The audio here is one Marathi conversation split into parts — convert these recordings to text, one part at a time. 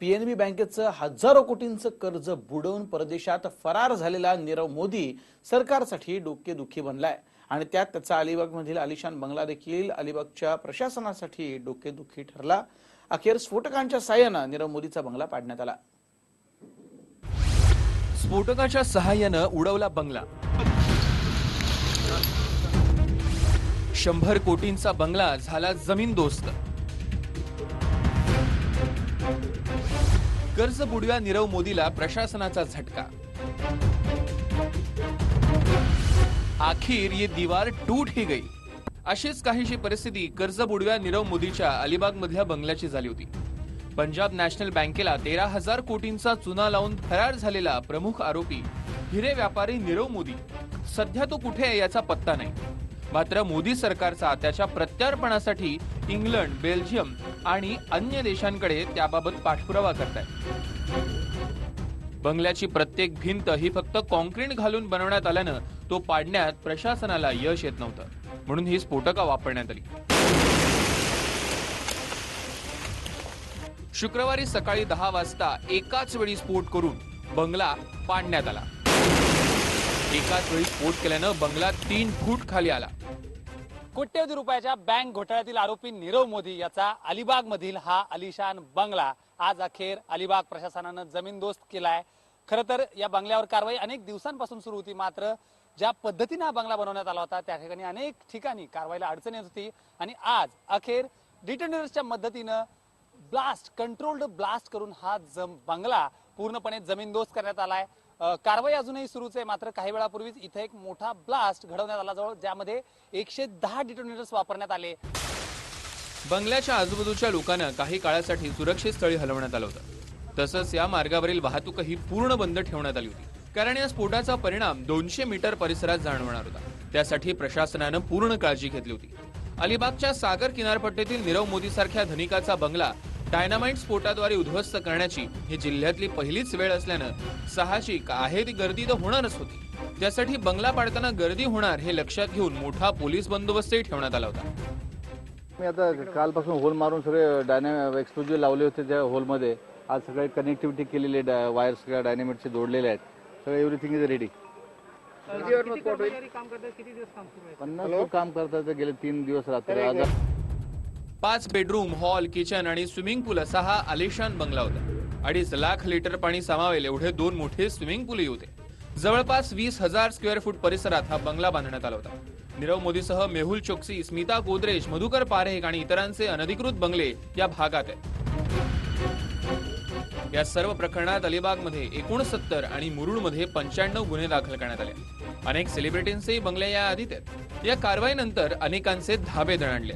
पीएनबी बँकेचं हजारो कोटींचं कर्ज बुडवून परदेशात फरार झालेला नीरव मोदी सरकारसाठी डोकेदुखी बनलाय. आणि त्यात त्याचा अलिबागमधील आलिशान बंगला देखील अलिबागच्या प्रशासनासाठी डोकेदुखी ठरला. अखेर स्फोटकांच्या साह्यानं नीरव मोदीचा बंगला पाडण्यात आला. स्फोटकाच्या सहाय्यानं उडवला बंगला. शंभर कोटींचा बंगला झाला जमीन दोस्त. कर्ज बुडव्या नीरव मोदीला प्रशासनाचा झटका. आखिर ये दीवार टूट ही गई अशीच काहीशी परिस्थिती कर्ज बुडव्या नीरव मोदीच्या अलिबाग मधल्या बंगल्याची झाली होती. पंजाब नॅशनल बँकेला तेरा हजार कोटींचा चुना लावून फरार झालेला प्रमुख आरोपी हिरे व्यापारी नीरव मोदी. सध्या तो कुठे आहे याचा पत्ता नाही. मात्र मोदी सरकारचा त्याच्या प्रत्यार्पणासाठी इंग्लंड बेल्जियम आणि अन्य देशांकडे त्याबाबत पाठपुरावा करताय बंगल्याची प्रत्येक भिंत ही फक्त कॉन्क्रीट घालून बनवण्यात आल्यानं तो पाडण्यात प्रशासनाला यश येत नव्हतं. म्हणून ही स्फोटका वापरण्यात आली. शुक्रवारी सकाळी दहा वाजता एकाच वेळी स्फोट करून बंगला पाडण्यात आला. एकाच वेळी स्फोट केल्यानं बंगला तीन फूट खाली आला. कोट्यवधी रुपयाच्या बँक घोटाळ्यातील आरोपी नीरव मोदी याचा अलिबाग मधील हा अलिशान बंगला. आज अखेर अलिबाग प्रशासनानं जमीनदोस्त केलाय. खरं तर या बंगल्यावर कारवाई अनेक दिवसांपासून सुरू होती मात्र ज्या पद्धतीने हा बंगला बनवण्यात आला होता त्या ठिकाणी अनेक ठिकाणी कारवाईला अडचण येत होती. आणि आज अखेर डिटेनर्सच्या मदतीनं ब्लास्ट कंट्रोल्ड ब्लास्ट करून हा जम बंगला पूर्णपणे जमीनदोस्त करण्यात आलाय. कारवाई अजूनही सुरूच आहे. मात्र काही वेळापूर्वीच इथे एक मोठा ब्लास्ट घडवण्यात आला जवळ ज्यामध्ये एकशे दहा डिटोनेटर्स वापरण्यात आले. बंगल्याच्या आजूबाजूच्या लोकांना काही काळासाठी सुरक्षित स्थळी हलवण्यात आलं होतं. तसंच या मार्गावरील वाहतूकही पूर्ण बंद ठेवण्यात आली होती. कारण या स्फोटाचा परिणाम दोनशे मीटर परिसरात जाणवणार होता. त्यासाठी प्रशासनानं पूर्ण काळजी घेतली होती. अलिबागच्या सागर किनारपट्टीतील नीरव मोदी सारख्या धनिकाचा बंगला डायनामाइट स्फोटाद्वारे उद्ध्वस्त करण्याची ही जिल्ह्यातली पहिलीच वेळ असल्यानं साहजिक आहे ती गर्दी तर होणारच होती. त्यासाठी बंगला पाडताना गर्दी होणार हे लक्षात घेऊन मोठा पोलीस बंदोबस्तही ठेवण्यात आला होता. मी आता कालपासून होल मारून सगळे डायनॅ एक्सप्लोजिव्ह लावले होते त्या होलमध्ये आज सगळे कनेक्टिव्हिटी केलेली आहे वायर सगळ्या डायनॅमिटचे जोडलेले आहेत. सगळं एव्हरीथिंग इज रेडी पन्नास लोक काम करतात ते गेले तीन दिवस रात्री. आज पाच बेडरूम हॉल किचन आणि स्विमिंग पूल असा हा आलिशान बंगला होता. अडीच लाख लिटर पाणी सामावेल एवढे दोन मोठे स्विमिंग पूलही होते. जवळपास वीस हजार स्क्वेअर फूट परिसरात हा बंगला बांधण्यात आला होता. नीरव मोदीसह मेहुल चोक्सी स्मिता गोदरेज मधुकर पारेख आणि इतरांचे अनधिकृत बंगले या भागात आहेत. या सर्व प्रकरणात अलिबागमध्ये एकोणसत्तर आणि मुरुडमध्ये पंच्याण्णव गुन्हे दाखल करण्यात आले. अनेक सेलिब्रिटींचे बंगले या आधीत आहेत. या कारवाईनंतर अनेकांचे धाबे दणाणले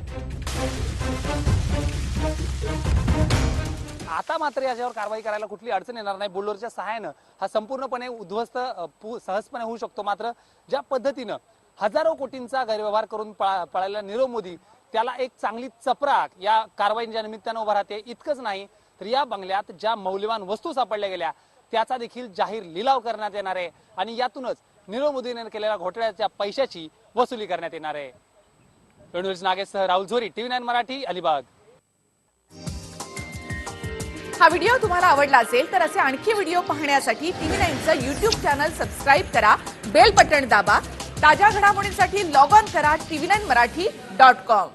आता मात्र याच्यावर कारवाई करायला कुठली अडचण येणार नाही. बुलडोरच्या सहाय्यानं हा संपूर्णपणे उद्ध्वस्त पू- सहजपणे होऊ शकतो. मात्र ज्या पद्धतीनं हजारो कोटींचा गैरव्यवहार करून पळालेला नीरव मोदी त्याला एक चांगली चपराक या कारवाईच्या निमित्तानं उभा राहते. इतकंच नाही तर या बंगल्यात ज्या मौल्यवान वस्तू सापडल्या गेल्या त्याचा देखील जाहीर लिलाव करण्यात येणार आहे. आणि यातूनच नीरव मोदीने केलेल्या घोटाळ्याच्या पैशाची वसुली करण्यात येणार आहे. रणवीर नागेसह राहुल झोरी टीव्ही नाईन मराठी अलिबाग. हा व्हिडिओ तुम्हाला आवडला असेल तर असे आणखी व्हिडिओ पाहण्यासाठी टीव्ही नाईनचं युट्यूब चॅनल सबस्क्राईब करा बेल बटन दाबा ताज्या घडामोडींसाठी लॉग ऑन करा TV nine Marathi dot com.